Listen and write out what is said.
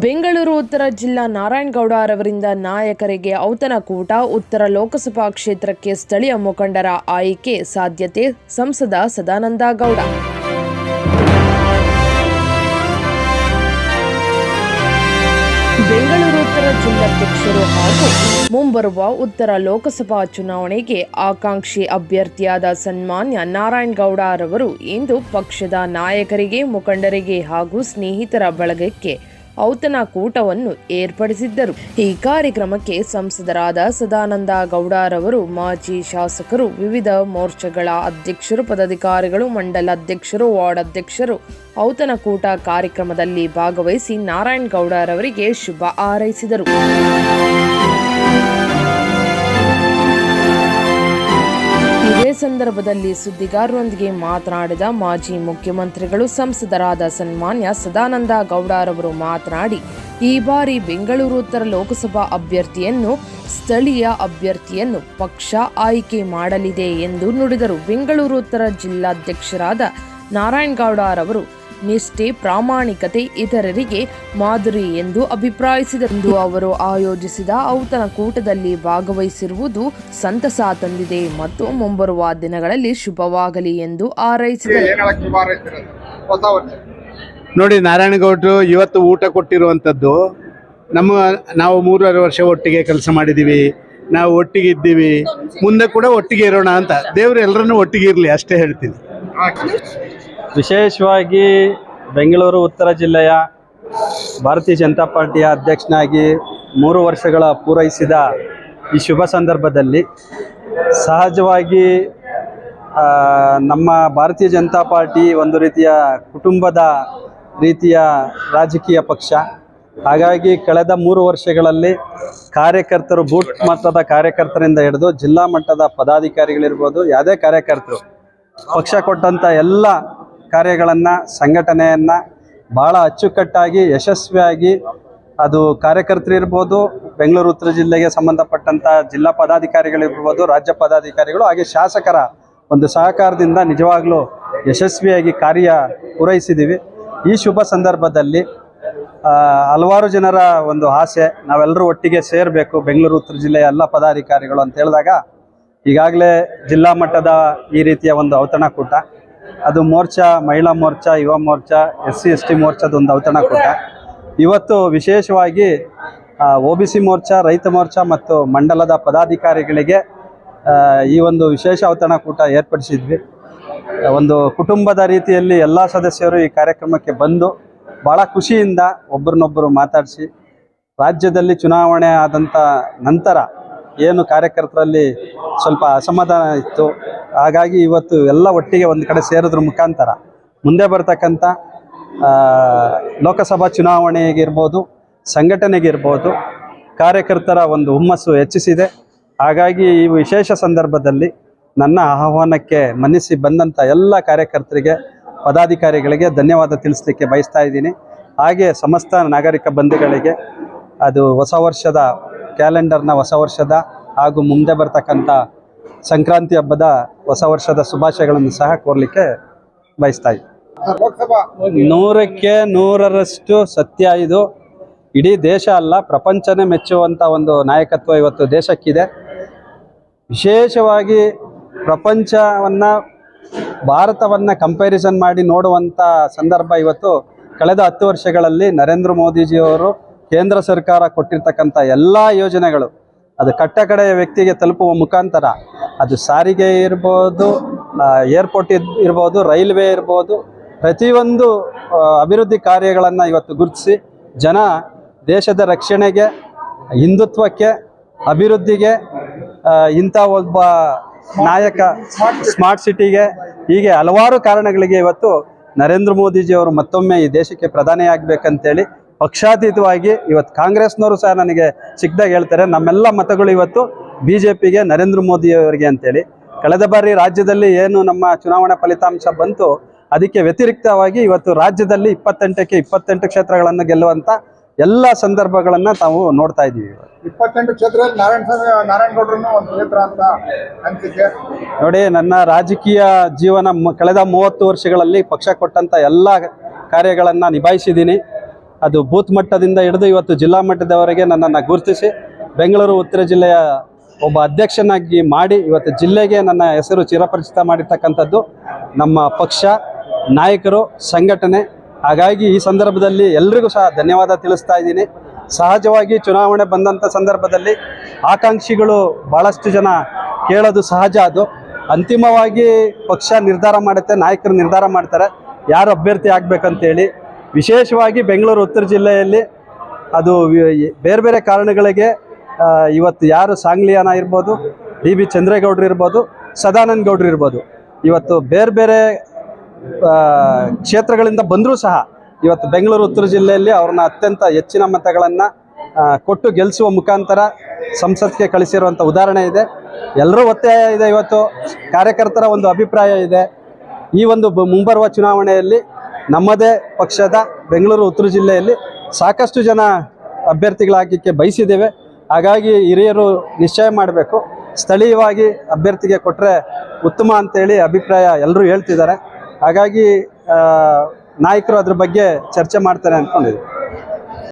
ಬೆಂಗಳೂರು ಉತ್ತರ ಜಿಲ್ಲಾ ನಾರಾಯಣಗೌಡ ಅವರಿಂದ ನಾಯಕರಿಗೆ ಔತಣಕೂಟ ಉತ್ತರ ಲೋಕಸಭಾ ಕ್ಷೇತ್ರಕ್ಕೆ ಸ್ಥಳೀಯ ಮುಖಂಡರ ಆಯ್ಕೆ ಸಾಧ್ಯತೆ, ಸಂಸದ ಸದಾನಂದ ಗೌಡ. ಬೆಂಗಳೂರು ಉತ್ತರ ಜಿಲ್ಲಾಧ್ಯಕ್ಷರು ಹಾಗೂ ಮುಂಬರುವ ಉತ್ತರ ಲೋಕಸಭಾ ಚುನಾವಣೆಗೆ ಆಕಾಂಕ್ಷಿ ಅಭ್ಯರ್ಥಿಯಾದ ಸನ್ಮಾನ್ಯ ನಾರಾಯಣಗೌಡ ರವರು ಇಂದು ಪಕ್ಷದ ನಾಯಕರಿಗೆ, ಮುಖಂಡರಿಗೆ ಹಾಗೂ ಸ್ನೇಹಿತರ ಬಳಗಕ್ಕೆ ಔತಣಕೂಟವನ್ನು ಏರ್ಪಡಿಸಿದ್ದರು. ಈ ಕಾರ್ಯಕ್ರಮಕ್ಕೆ ಸಂಸದರಾದ ಸದಾನಂದ ಗೌಡರವರು ಮಾಜಿ ಶಾಸಕರು, ವಿವಿಧ ಮೋರ್ಚಾಗಳ ಅಧ್ಯಕ್ಷರು, ಪದಾಧಿಕಾರಿಗಳು, ಮಂಡಲ ಅಧ್ಯಕ್ಷರು, ವಾರ್ಡ್ ಅಧ್ಯಕ್ಷರು ಔತಣಕೂಟ ಕಾರ್ಯಕ್ರಮದಲ್ಲಿ ಭಾಗವಹಿಸಿ ನಾರಾಯಣಗೌಡರವರಿಗೆ ಶುಭ ಹಾರೈಸಿದರು. ಇದೇ ಸಂದರ್ಭದಲ್ಲಿ ಸುದ್ದಿಗಾರರೊಂದಿಗೆ ಮಾತನಾಡಿದ ಮಾಜಿ ಮುಖ್ಯಮಂತ್ರಿಗಳು ಸಂಸದರಾದ ಸನ್ಮಾನ್ಯ ಸದಾನಂದ ಗೌಡರವರು ಮಾತನಾಡಿ, ಈ ಬಾರಿ ಬೆಂಗಳೂರು ಉತ್ತರ ಲೋಕಸಭಾ ಅಭ್ಯರ್ಥಿಯನ್ನು, ಸ್ಥಳೀಯ ಅಭ್ಯರ್ಥಿಯನ್ನು ಪಕ್ಷ ಆಯ್ಕೆ ಮಾಡಲಿದೆ ಎಂದು ನುಡಿದರು. ಬೆಂಗಳೂರು ಉತ್ತರ ಜಿಲ್ಲಾಧ್ಯಕ್ಷರಾದ ನಾರಾಯಣಗೌಡರವರು ನಿಷ್ಠೆ ಪ್ರಾಮಾಣಿಕತೆ ಇತರರಿಗೆ ಮಾದರಿ ಎಂದು ಅಭಿಪ್ರಾಯಿಸಿದರೆಂದು ಅವರು ಆಯೋಜಿಸಿದ ಔತಣಕೂಟದಲ್ಲಿ ಭಾಗವಹಿಸಿರುವುದು ಸಂತಸ ತಂದಿದೆ ಮತ್ತು ಮುಂಬರುವ ದಿನಗಳಲ್ಲಿ ಶುಭವಾಗಲಿ ಎಂದು ಹಾರೈಸಿದರು. ನೋಡಿ ನಾರಾಯಣಗೌಡರು ಇವತ್ತು ಊಟ ಕೊಟ್ಟಿರುವಂಥದ್ದು ನಮ್ಮ ನಾವು ಮೂರುವರೆ ವರ್ಷ ಒಟ್ಟಿಗೆ ಕೆಲಸ ಮಾಡಿದ್ದೀವಿ ನಾವು ಒಟ್ಟಿಗೆ ಇದ್ದೀವಿ ಮುಂದೆ ಕೂಡ ಒಟ್ಟಿಗೆ ಇರೋಣ ಅಂತ. ದೇವರು ಎಲ್ಲರನ್ನೂ ಒಟ್ಟಿಗೆ ಇರಲಿ ಅಷ್ಟೇ ಹೇಳ್ತೀನಿ. ವಿಶೇಷವಾಗಿ ಬೆಂಗಳೂರು, ಉತ್ತರ ಜಿಲ್ಲೆಯ ಭಾರತೀಯ ಜನತಾ ಪಾರ್ಟಿಯ ಅಧ್ಯಕ್ಷನಾಗಿ ಮೂರು ವರ್ಷಗಳ ಪೂರೈಸಿದ ಈ ಶುಭ ಸಂದರ್ಭದಲ್ಲಿ ಸಹಜವಾಗಿ ನಮ್ಮ ಭಾರತೀಯ ಜನತಾ ಪಾರ್ಟಿ ಒಂದು ರೀತಿಯ ಕುಟುಂಬದ ರೀತಿಯ ರಾಜಕೀಯ ಪಕ್ಷ. ಹಾಗಾಗಿ ಕಳೆದ ಮೂರು ವರ್ಷಗಳಲ್ಲಿ ಕಾರ್ಯಕರ್ತರು ಬೂಟ್ ಮಟ್ಟದ ಕಾರ್ಯಕರ್ತರಿಂದ ಹಿಡಿದು ಜಿಲ್ಲಾ ಮಟ್ಟದ ಪದಾಧಿಕಾರಿಗಳಿರ್ಬೋದು, ಯಾವುದೇ ಕಾರ್ಯಕರ್ತರು ಪಕ್ಷ ಕೊಟ್ಟಂಥ ಎಲ್ಲ ಕಾರ್ಯಗಳನ್ನು, ಸಂಘಟನೆಯನ್ನು ಭಾಳ ಅಚ್ಚುಕಟ್ಟಾಗಿ, ಯಶಸ್ವಿಯಾಗಿ ಅದು ಕಾರ್ಯಕರ್ತರಿರ್ಬೋದು ಬೆಂಗಳೂರು ಉತ್ತರ ಜಿಲ್ಲೆಗೆ ಸಂಬಂಧಪಟ್ಟಂಥ ಜಿಲ್ಲಾ ಪದಾಧಿಕಾರಿಗಳಿರ್ಬೋದು ರಾಜ್ಯ ಪದಾಧಿಕಾರಿಗಳು ಹಾಗೆ ಶಾಸಕರ ಒಂದು ಸಹಕಾರದಿಂದ ನಿಜವಾಗ್ಲೂ ಯಶಸ್ವಿಯಾಗಿ ಕಾರ್ಯ ಪೂರೈಸಿದ್ದೀವಿ ಈ ಶುಭ ಸಂದರ್ಭದಲ್ಲಿ ಹಲವಾರು ಜನರ ಒಂದು ಆಸೆ, ನಾವೆಲ್ಲರೂ ಒಟ್ಟಿಗೆ ಸೇರಬೇಕು, ಬೆಂಗಳೂರು ಉತ್ತರ ಜಿಲ್ಲೆಯ ಎಲ್ಲ ಪದಾಧಿಕಾರಿಗಳು ಅಂತ ಹೇಳಿದಾಗ, ಈಗಾಗಲೇ ಜಿಲ್ಲಾ ಮಟ್ಟದ ಈ ರೀತಿಯ ಒಂದು ಔತಣಕೂಟ ಅದು Morcha, Mahila Morcha, Yuva Morcha S C S T ಮೋರ್ಚಾದೊಂದು ಒಂದು ಔತಣಕೂಟ ಇವತ್ತು ವಿಶೇಷವಾಗಿ ಒ ಬಿ ಸಿ ಮೋರ್ಚಾ, ರೈತ ಮೋರ್ಚಾ ಮತ್ತು ಮಂಡಲದ ಪದಾಧಿಕಾರಿಗಳಿಗೆ ಈ ಒಂದು ವಿಶೇಷ ಔತಣಕೂಟ ಏರ್ಪಡಿಸಿದ್ವಿ. ಒಂದು ಕುಟುಂಬದ ರೀತಿಯಲ್ಲಿ ಎಲ್ಲ ಸದಸ್ಯರು ಈ ಕಾರ್ಯಕ್ರಮಕ್ಕೆ ಬಂದು ಭಾಳ ಖುಷಿಯಿಂದ ಒಬ್ಬರನ್ನೊಬ್ಬರು ಮಾತಾಡಿಸಿ, ರಾಜ್ಯದಲ್ಲಿ ಚುನಾವಣೆ ಆದಂಥ ನಂತರ ಏನು ಕಾರ್ಯಕರ್ತರಲ್ಲಿ ಸ್ವಲ್ಪ ಅಸಮಾಧಾನ ಇತ್ತು ಹಾಗಾಗಿ ಇವತ್ತು ಎಲ್ಲ ಒಟ್ಟಿಗೆ ಒಂದು ಕಡೆ ಸೇರೋದ್ರ ಮುಖಾಂತರ ಮುಂದೆ ಬರ್ತಕ್ಕಂಥ ಲೋಕಸಭಾ ಚುನಾವಣೆಗಿರ್ಬೋದು, ಸಂಘಟನೆಗಿರ್ಬೋದು ಕಾರ್ಯಕರ್ತರ ಒಂದು ಹುಮ್ಮಸ್ಸು ಹೆಚ್ಚಿಸಿದೆ. ಹಾಗಾಗಿ ಈ ವಿಶೇಷ ಸಂದರ್ಭದಲ್ಲಿ ನನ್ನ ಆಹ್ವಾನಕ್ಕೆ ಮನ್ನಿಸಿ ಬಂದಂಥ ಎಲ್ಲ ಕಾರ್ಯಕರ್ತರಿಗೆ, ಪದಾಧಿಕಾರಿಗಳಿಗೆ ಧನ್ಯವಾದ ತಿಳಿಸ್ಲಿಕ್ಕೆ ಬಯಸ್ತಾ ಇದ್ದೀನಿ. ಹಾಗೆ ಸಮಸ್ತ ನಾಗರಿಕ ಬಂಧುಗಳಿಗೆ ಅದು ಹೊಸ ವರ್ಷದ ಕ್ಯಾಲೆಂಡರ್ನ ಹೊಸ ವರ್ಷದ ಹಾಗೂ ಮುಂದೆ ಬರ್ತಕ್ಕಂಥ ಸಂಕ್ರಾಂತಿ ಹಬ್ಬದ ಹೊಸ ವರ್ಷದ ಶುಭಾಶಯಗಳನ್ನು ಸಹ ಕೋರ್ಲಿಕ್ಕೆ ಬಯಸ್ತಾ ಇದ್ದೀನಿ ನೂರಕ್ಕೆ ನೂರರಷ್ಟು ಸತ್ಯ ಇದು. ಇಡೀ ದೇಶ ಅಲ್ಲ ಪ್ರಪಂಚನೇ ಮೆಚ್ಚುವಂಥ ಒಂದು ನಾಯಕತ್ವ ಇವತ್ತು ದೇಶಕ್ಕಿದೆ. ವಿಶೇಷವಾಗಿ ಪ್ರಪಂಚವನ್ನು ಭಾರತವನ್ನು ಕಂಪ್ಯಾರಿಸನ್ ಮಾಡಿ ನೋಡುವಂಥ ಸಂದರ್ಭ ಇವತ್ತು ಕಳೆದ ಹತ್ತು ವರ್ಷಗಳಲ್ಲಿ ನರೇಂದ್ರ ಮೋದಿಜಿಯವರು ಕೇಂದ್ರ ಸರ್ಕಾರ ಕೊಟ್ಟಿರ್ತಕ್ಕಂಥ ಎಲ್ಲ ಯೋಜನೆಗಳು ಅದು ಕಟ್ಟ ಕಡೆಯ ವ್ಯಕ್ತಿಗೆ ತಲುಪುವ ಮುಖಾಂತರ ಅದು ಸಾರಿಗೆ ಇರ್ಬೋದು ಏರ್ಪೋರ್ಟ್ ಇರ್ಬೋದು, ರೈಲ್ವೆ ಇರ್ಬೋದು, ಪ್ರತಿಯೊಂದು ಅಭಿವೃದ್ಧಿ ಕಾರ್ಯಗಳನ್ನು ಇವತ್ತು ಗುರುತಿಸಿ ಜನ ದೇಶದ ರಕ್ಷಣೆಗೆ, ಹಿಂದುತ್ವಕ್ಕೆ, ಅಭಿವೃದ್ಧಿಗೆ ಇಂಥ ಒಬ್ಬ ನಾಯಕ ಸ್ಮಾರ್ಟ್ ಸಿಟಿಗೆ ಹೀಗೆ ಹಲವಾರು ಕಾರಣಗಳಿಗೆ ಇವತ್ತು ನರೇಂದ್ರ ಮೋದಿಜಿಯವರು ಮತ್ತೊಮ್ಮೆ ಈ ದೇಶಕ್ಕೆ ಪ್ರಧಾನಿಯಾಗಬೇಕಂತೇಳಿ ಪಕ್ಷಾತೀತವಾಗಿ ಇವತ್ತು ಕಾಂಗ್ರೆಸ್ನವರು ಸಹ ನನಗೆ ಸಿಕ್ಕಿದಾಗ ಹೇಳ್ತಾರೆ ನಮ್ಮೆಲ್ಲ ಮತಗಳು ಇವತ್ತು ಬಿ ಜೆ ಪಿಗೆ ನರೇಂದ್ರ ಮೋದಿಯವರಿಗೆ ಅಂತೇಳಿ. ಕಳೆದ ಬಾರಿ ರಾಜ್ಯದಲ್ಲಿ ಏನು ನಮ್ಮ ಚುನಾವಣಾ ಫಲಿತಾಂಶ ಬಂತು ಅದಕ್ಕೆ ವ್ಯತಿರಿಕ್ತವಾಗಿ ಇವತ್ತು ರಾಜ್ಯದಲ್ಲಿ ಇಪ್ಪತ್ತೆಂಟಕ್ಕೆ ಇಪ್ಪತ್ತೆಂಟು ಕ್ಷೇತ್ರಗಳನ್ನು ಗೆಲ್ಲುವಂಥ ಎಲ್ಲ ಸಂದರ್ಭಗಳನ್ನು ತಾವು ನೋಡ್ತಾ ಇದ್ದೀವಿ. ಇಪ್ಪತ್ತೆಂಟು ಕ್ಷೇತ್ರದಲ್ಲಿ ನಾರಾಯಣ ಸ್ವಾಮಿ ನಾರಾಯಣಗೌಡ್ರನ್ನು ಒಂದು ಕ್ಷೇತ್ರ ಅಂತ ಅನ್ಸಿಕೆ ನೋಡಿ ನನ್ನ ರಾಜಕೀಯ ಜೀವನ ಕಳೆದ ಮೂವತ್ತು ವರ್ಷಗಳಲ್ಲಿ ಪಕ್ಷ ಕೊಟ್ಟಂಥ ಎಲ್ಲ ಕಾರ್ಯಗಳನ್ನು ನಿಭಾಯಿಸಿದ್ದೀನಿ. ಅದು ಬೂತ್ ಮಟ್ಟದಿಂದ ಹಿಡಿದು ಇವತ್ತು ಜಿಲ್ಲಾ ಮಟ್ಟದವರೆಗೆ ನನ್ನನ್ನು ಗುರುತಿಸಿ ಬೆಂಗಳೂರು, ಉತ್ತರ ಜಿಲ್ಲೆಯ ಒಬ್ಬ ಅಧ್ಯಕ್ಷನಾಗಿ ಮಾಡಿ ಇವತ್ತು ಜಿಲ್ಲೆಗೆ ನನ್ನ ಹೆಸರು ಚಿರಪರಿಚಿತ ಮಾಡಿರ್ತಕ್ಕಂಥದ್ದು ನಮ್ಮ ಪಕ್ಷ, ನಾಯಕರು, ಸಂಘಟನೆ. ಹಾಗಾಗಿ ಈ ಸಂದರ್ಭದಲ್ಲಿ ಎಲ್ರಿಗೂ ಸಹ ಧನ್ಯವಾದ ತಿಳಿಸ್ತಾ ಇದ್ದೀನಿ. ಸಹಜವಾಗಿ ಚುನಾವಣೆ ಬಂದಂಥ ಸಂದರ್ಭದಲ್ಲಿ ಆಕಾಂಕ್ಷಿಗಳು ಭಾಳಷ್ಟು ಜನ ಕೇಳೋದು ಸಹಜ ಅದು. ಅಂತಿಮವಾಗಿ ಪಕ್ಷ ನಿರ್ಧಾರ ಮಾಡುತ್ತೆ, ನಾಯಕರು ನಿರ್ಧಾರ ಮಾಡ್ತಾರೆ. ಯಾರು ಅಭ್ಯರ್ಥಿ ಆಗ್ಬೇಕಂತೇಳಿ ವಿಶೇಷವಾಗಿ ಬೆಂಗಳೂರು ಉತ್ತರ ಜಿಲ್ಲೆಯಲ್ಲಿ ಅದು ಬೇರೆ ಬೇರೆ ಕಾರಣಗಳಿಗೆ ಇವತ್ತು ಯಾರು ಸಾಂಗ್ಲಿಯಾನ ಇರ್ಬೋದು, ಡಿ ಬಿ ಚಂದ್ರೇಗೌಡರು ಇರ್ಬೋದು, ಸದಾನಂದ ಗೌಡ್ರು ಇರ್ಬೋದು. ಇವತ್ತು ಬೇರೆ ಬೇರೆ ಕ್ಷೇತ್ರಗಳಿಂದ ಬಂದರೂ ಸಹ ಇವತ್ತು ಬೆಂಗಳೂರು ಉತ್ತರ ಜಿಲ್ಲೆಯಲ್ಲಿ ಅವ್ರನ್ನ ಅತ್ಯಂತ ಹೆಚ್ಚಿನ ಮತಗಳನ್ನು ಕೊಟ್ಟು ಗೆಲ್ಲಿಸುವ ಮುಖಾಂತರ ಸಂಸತ್ಗೆ ಕಳಿಸಿರುವಂಥ ಉದಾಹರಣೆ ಇದೆ. ಎಲ್ಲರೂ ಒತ್ತಾಯ ಇದೆ ಇವತ್ತು. ಕಾರ್ಯಕರ್ತರ ಒಂದು ಅಭಿಪ್ರಾಯ ಇದೆ. ಈ ಒಂದು ಮುಂಬರುವ ಚುನಾವಣೆಯಲ್ಲಿ ನಮ್ಮದೇ ಪಕ್ಷದ ಬೆಂಗಳೂರು ಉತ್ತರ ಜಿಲ್ಲೆಯಲ್ಲಿ ಸಾಕಷ್ಟು ಜನ ಅಭ್ಯರ್ಥಿಗಳಾಗಲಿಕ್ಕೆ ಬಯಸಿದ್ದೇವೆ. ಹಾಗಾಗಿ ಹಿರಿಯರು ನಿಶ್ಚಯ ಮಾಡಬೇಕು. ಸ್ಥಳೀಯವಾಗಿ ಅಭ್ಯರ್ಥಿಗೆ ಕೊಟ್ಟರೆ ಉತ್ತಮ ಅಂತೇಳಿ ಅಭಿಪ್ರಾಯ ಎಲ್ಲರೂ ಹೇಳ್ತಿದ್ದಾರೆ. ಹಾಗಾಗಿ ನಾಯಕರು ಅದ್ರ ಬಗ್ಗೆ ಚರ್ಚೆ ಮಾಡ್ತಾರೆ ಅಂದ್ಕೊಂಡಿದ್ದೀವಿ